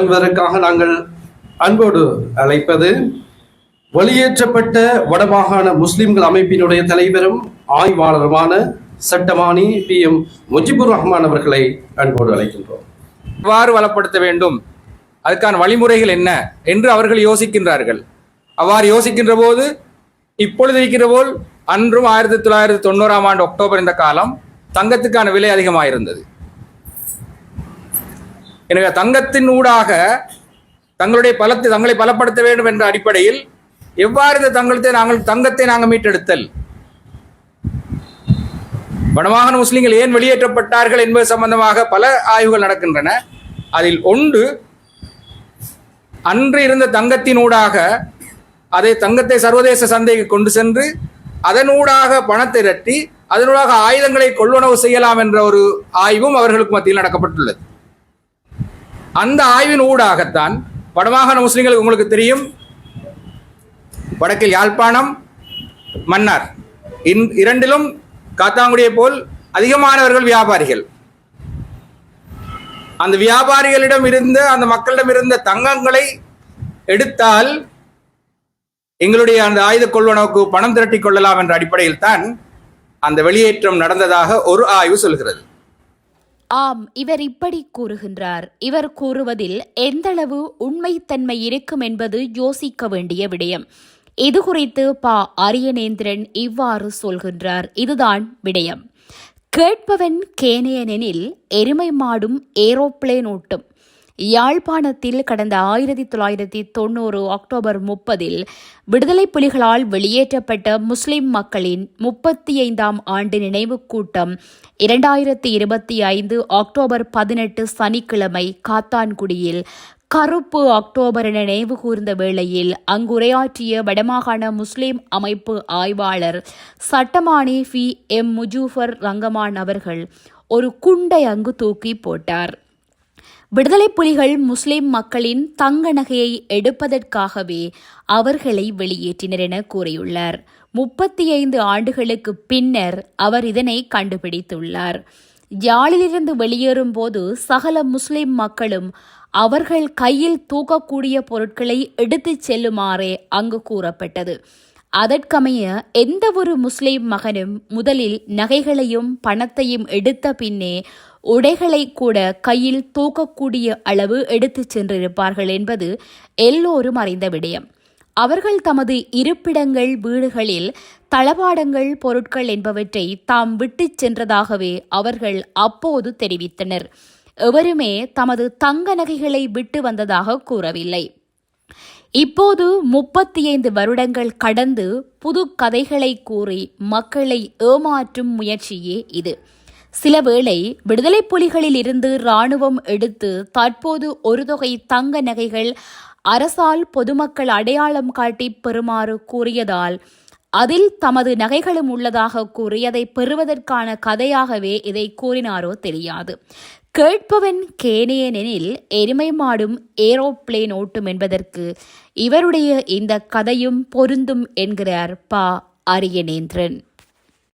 என்பதற்காக நாங்கள் அன்போடு அழைப்பது வெளியேற்றப்பட்ட வடமாகாண முஸ்லிம்கள் அமைப்பினுடைய தலைவரும் ஆய்வாளருமான சட்டமானி பி எம் முஜிபுர் ரஹ்மான் அவர்களை அன்போடு அழைக்கின்றோம். எவ்வாறு வளப்படுத்த வேண்டும். அதுக்கான வழிமுறைகள் என்ன என்று அவர்கள் யோசிக்கின்றார்கள். அவ்வாறு யோசிக்கின்ற போது இப்பொழுது இருக்கிற போல் அன்றும் ஆயிரத்தி தொள்ளாயிரத்தி தொண்ணூறாம் ஆண்டு அக்டோபர் இந்த காலம் தங்கத்துக்கான விலை அதிகமாயிருந்தது. எனவே தங்கத்தின் ஊடாக தங்களுடைய பலத்தை தங்களை பலப்படுத்த வேண்டும் என்ற அடிப்படையில் எவ்வாறு இந்த தங்கத்தை நாங்கள் தங்கத்தை நாங்கள் மீட்டெடுத்தல்? வடமாகாண முஸ்லிம்கள் ஏன் வெளியேற்றப்பட்டார்கள் என்பது சம்பந்தமாக பல ஆய்வுகள் நடக்கின்றன. அதில் ஒன்று அன்று இருந்த தங்கத்தினூடாக அதை தங்கத்தை சர்வதேச சந்தைக்கு கொண்டு சென்று அதனூடாக பணத்தை இரட்டி அதனூடாக ஆயுதங்களை கொள்வனவு செய்யலாம் என்ற ஒரு ஆய்வும் அவர்களுக்கு மத்தியில் நடக்கப்பட்டுள்ளது. அந்த ஆய்வின் ஊடாகத்தான் வடமாகாண முஸ்லீம்களுக்கு உங்களுக்கு தெரியும். வடக்கில் யாழ்ப்பாணம் மன்னார். இன் இரண்டிலும் காத்தாங்குடியை போல் அதிகமானவர்கள் வியாபாரிகள். அந்த வியாபாரிகளிடம் இருந்த அந்த மக்களிடம் இருந்த தங்கங்களை எடுத்தால் எங்களுடைய அந்த ஆயுத கொள்வனவுக்கு பணம் திரட்டிக் கொள்ளலாம் என்ற அடிப்படையில் தான் அந்த வெளியேற்றம் நடந்ததாக ஒரு ஆய்வு சொல்கிறது. ஆம் இவர் இப்படி கூறுகின்றார். இவர் கூறுவதில் எந்தளவு உண்மைத்தன்மை இருக்கும் என்பது யோசிக்க வேண்டிய விடயம். இது குறித்து பா. அரியநேந்திரன் இவ்வாறு சொல்கின்றார். இதுதான் விடயம். கேட்பவன் கேனையனெனில் எருமை மாடும் ஏரோப்ளேன் ஓட்டும். யாழ்ப்பாணத்தில் கடந்த ஆயிரத்தி தொள்ளாயிரத்தி தொண்ணூறு அக்டோபர் முப்பதில் விடுதலை புலிகளால் வெளியேற்றப்பட்ட முஸ்லிம் மக்களின் முப்பத்தி ஐந்தாம் ஆண்டு நினைவு கூட்டம் இரண்டாயிரத்தி இருபத்தி ஐந்து அக்டோபர் பதினெட்டு சனிக்கிழமை காத்தான்குடியில் கருப்பு அக்டோபர் என நினைவு கூர்ந்த வேளையில் அங்குரையாற்றிய வடமாகாண முஸ்லிம் அமைப்பு ஆய்வாளர் சட்டமானி ஃபி எம். முஜூஃபர் ரங்கமான் அவர்கள் ஒரு குண்டை அங்கு தூக்கி போட்டார். விடுதலை புலிகள் முஸ்லிம் மக்களின் தங்க நகையை எடுப்பதற்காகவே அவர்களை வெளியேற்றினர் என கூறியுள்ளார். முப்பத்தி ஐந்து ஆண்டுகளுக்கு பின்னர் அவர் இதனை கண்டுபிடித்துள்ளார். யாழிலிருந்து வெளியேறும் போது சகல முஸ்லிம் மக்களும் அவர்கள் கையில் தூக்கக்கூடிய பொருட்களை எடுத்துச் செல்லுமாறே அங்கு கூறப்பட்டது. அதற்கமைய எந்த ஒரு முஸ்லிம் மகனும் முதலில் நகைகளையும் பணத்தையும் எடுத்த பின்னே உடைகளை கூட கையில் தூக்கக்கூடிய அளவு எடுத்துச் சென்றிருப்பார்கள் என்பது எல்லோரும் அறிந்த விடயம். அவர்கள் தமது இருப்பிடங்கள் வீடுகளில் தளபாடங்கள் பொருட்கள் என்பவற்றை தாம் விட்டுச் சென்றதாகவே அவர்கள் அப்போது தெரிவித்தனர். எவருமே தமது தங்க நகைகளை விட்டு வந்ததாக கூறவில்லை. இப்போது முப்பத்தி ஐந்து வருடங்கள் கடந்து புது கதைகளை கூறி மக்களை ஏமாற்றும் முயற்சியே இது. சிலவேளை விடுதலை புலிகளில் இருந்து ராணுவம் எடுத்து தற்போது ஒரு தொகை தங்க நகைகள் அரசால் பொதுமக்கள் அடையாளம் காட்டி பெறுமாறு கூறியதால் அதில் தமது நகைகளும் உள்ளதாக கூறி அதை பெறுவதற்கான கதையாகவே இதை கூறினாரோ தெரியாது. கேட்பவன் கேனேனெனில் எருமை மாடும் ஏரோப்ளேன் ஓட்டும் என்பதற்கு இவருடைய இந்த கதையும் பொருந்தும் என்கிறார் பா. அரியநேந்திரன்